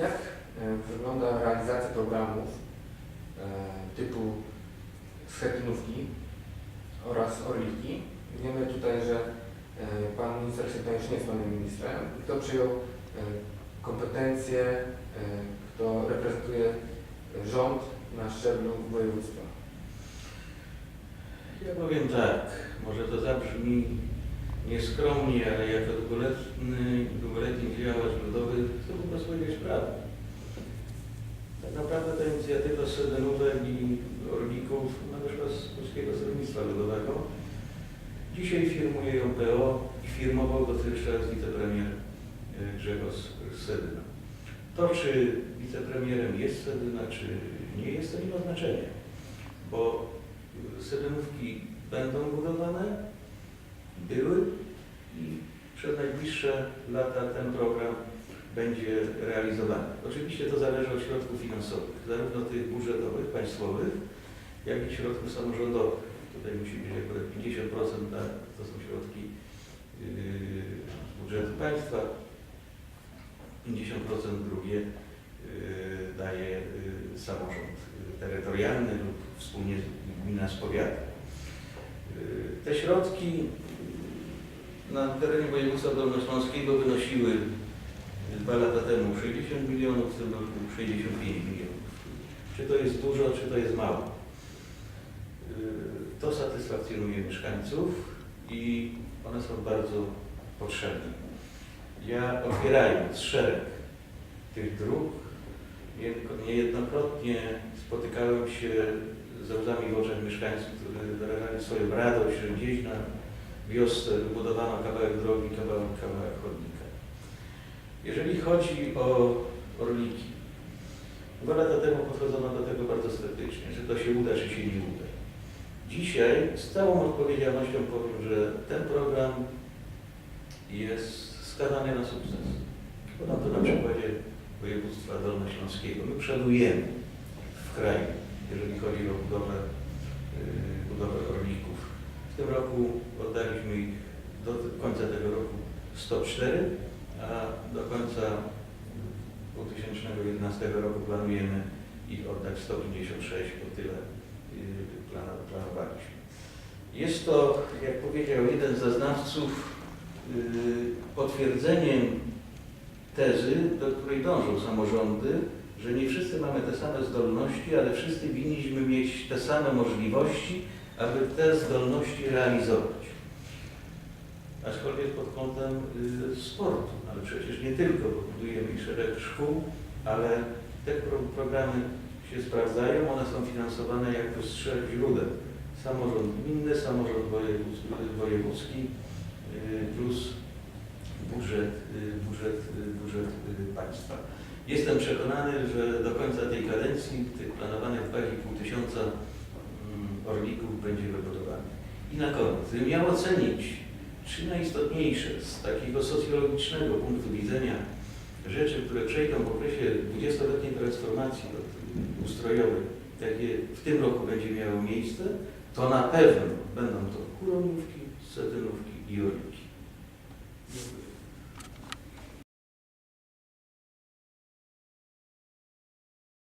Jak e, wygląda realizacja programów e, typu schetynówki oraz orliki? Wiemy tutaj, że e, pan minister Szyta już nie jest panem ministrem. Kto przyjął kompetencje, kto reprezentuje rząd na szczeblu województwa? Ja powiem tak, może to zabrzmi nieskromnie, ale jako długoletni, długoletni działacz ludowy chcę po prostu powiedzieć prawdę. Tak naprawdę ta inicjatywa Sedenówek i Orlików no, wyszła z Polskiego Stronnictwa Ludowego. Dzisiaj firmuje ją PO i firmował dotychczas wicepremier e, Grzegorz Sedyna. To, czy wicepremierem jest Sedyna, czy nie jest, to nie ma znaczenia, bo Sedynówki będą budowane, były najbliższe lata ten program będzie realizowany. Oczywiście to zależy od środków finansowych, zarówno tych budżetowych, państwowych, jak i środków samorządowych. Tutaj musi być akurat 50% na, to są środki yy, budżetu państwa, 50% drugie yy, daje yy, samorząd yy, terytorialny lub wspólnie gmina z powiatem. Yy, Te środki na terenie województwa dolnośląskiego wynosiły dwa lata temu 60 milionów, w tym roku 65 milionów. Czy to jest dużo, czy to jest mało? Yy, To satysfakcjonuje mieszkańców i one są bardzo potrzebne. Ja otwierając szereg tych dróg, nie- niejednokrotnie spotykałem się ze łzami w oczach mieszkańców, którzy wyrażali swoją radość, że gdzieś na wiosce wybudowano kawałek drogi, kawałek, kawałek chodnika. Jeżeli chodzi o Orliki, dwa lata temu podchodzono do tego bardzo sceptycznie, że to się uda, czy się nie uda. Dzisiaj z całą odpowiedzialnością powiem, że ten program jest skazany na sukces. Podam to na przykładzie województwa dolnośląskiego. My przodujemy w kraju, jeżeli chodzi o budowę, yy, budowę orlików. W tym roku oddaliśmy ich do końca tego roku 104, a do końca 2011 roku planujemy ich oddać 156, bo tyle plana- planowaliśmy. Jest to, jak powiedział jeden z zaznawców, yy, potwierdzeniem tezy, do której dążą samorządy, że nie wszyscy mamy te same zdolności, ale wszyscy winniśmy mieć te same możliwości, aby te zdolności realizować. Aczkolwiek pod kątem y, sportu, ale przecież nie tylko, bo budujemy szereg szkół, ale te pro programy się sprawdzają, one są finansowane jakby z trzech źródeł. Samorząd gminny, samorząd wojewódzki, y, plus budżet, y, budżet, budżet państwa. Jestem przekonany, że do końca tej kadencji tych planowanych 2,5 tysiąca orlików będzie wybudowanych. I na koniec, gdybym miał ocenić trzy najistotniejsze z takiego socjologicznego punktu widzenia rzeczy, które przejdą w okresie 20-letniej transformacji od- ustrojowej, jakie w tym roku będzie miało miejsce, to na pewno będą to kuronówki, setynówki i orliki.